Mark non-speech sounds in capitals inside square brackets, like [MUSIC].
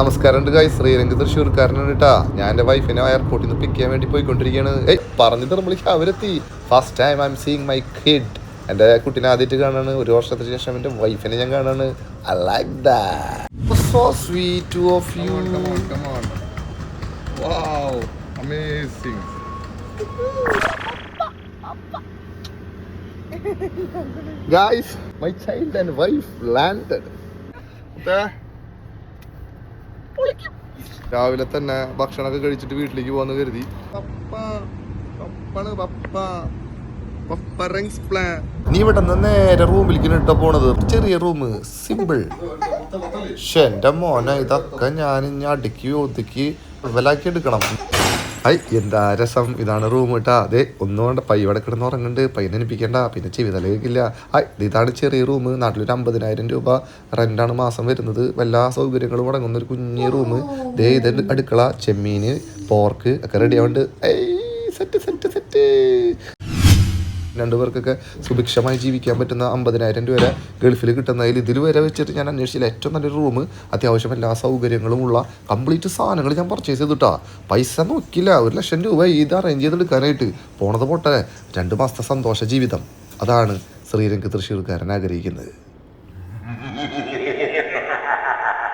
നമസ്കാരം ഗായ് ശ്രീരംഗ് തൃശ്ശൂർക്കാരനാണ് കേട്ടാ ഞാൻ എന്റെ വൈഫിനെ എയർപോർട്ടിൽ നിന്ന് പിക്ക് ചെയ്യാൻ വേണ്ടി പോയിക്കൊണ്ടിരിക്കുകയാണ്. ഏയ് പറഞ്ഞു നമ്മൾ അവരെത്തി first time I'm seeing my kid എന്റെ കുട്ടീനെ ആദ്യമായിട്ട് കാണാണ്. ഒരു വർഷത്തിന് ശേഷം എന്റെ വൈഫിനെ ഞാൻ കാണാണ്. I like that so sweet of you Come on, come on. Wow, amazing. Guys my landed രാവിലെ തന്നെ ഭക്ഷണമൊക്കെ കഴിച്ചിട്ട് വീട്ടിലേക്ക് പോകാന്ന് കരുതി. പപ്പ പപ്പ. പപ്പ റിങ്സ് പ്ലാൻ നീ ഇവിടെ നിന്ന് നേരെ റൂമിലേക്ക് ഇട്ട പോണത്. ചെറിയ റൂം സിമ്പിൾ പക്ഷെ എന്റെ മോനെ ഇതൊക്കെ ഞാൻ ഇനി അടുക്കി ഒതുക്കി ലെവലാക്കി എടുക്കണം. ഐ എന്താ രസം? ഇതാണ് റൂം കേട്ടാ അതെ ഒന്നും വേണ്ട. പൈ ഇവിടെ കിടന്ന് ഉറങ്ങുന്നുണ്ട്. പൈന പിന്നെ ചെവി തലയിക്കില്ല ഐ ഇതാണ് ചെറിയ റൂം നാട്ടിലൊരു അമ്പതിനായിരം രൂപ റെന്റാണ് മാസം വരുന്നത്. എല്ലാ സൗകര്യങ്ങളും അടങ്ങുന്ന ഒരു കുഞ്ഞു റൂം ദേ ഇത് അടുക്കള ചെമ്മീന് പോർക്ക് ഒക്കെ റെഡി ആവുന്നുണ്ട്. ഐ സെറ്റ് സെറ്റ് സെറ്റ് രണ്ടുപേർക്കൊക്കെ സുഭിക്ഷമായി ജീവിക്കാൻ പറ്റുന്ന അമ്പതിനായിരം രൂപ വരെ ഗൾഫിൽ കിട്ടുന്നതിൽ ഇതിൽ വരെ വെച്ചിട്ട് ഞാൻ അന്വേഷിച്ചാൽ ഏറ്റവും നല്ലൊരു റൂം അത്യാവശ്യം എല്ലാ സൗകര്യങ്ങളും ഉള്ള കംപ്ലീറ്റ് സാധനങ്ങൾ ഞാൻ പർച്ചേസ് ചെയ്തിട്ടാ. പൈസ നോക്കില്ല ഒരു ലക്ഷം രൂപ ഇത് അറേഞ്ച് ചെയ്തെടുക്കാനായിട്ട് പോണത് പോട്ടെ. രണ്ട് മാസത്തെ സന്തോഷ ജീവിതം. അതാണ് ശ്രീരംഗ് തൃശ്ശൂർക്കാരൻ ആഗ്രഹിക്കുന്നത്. [LAUGHS]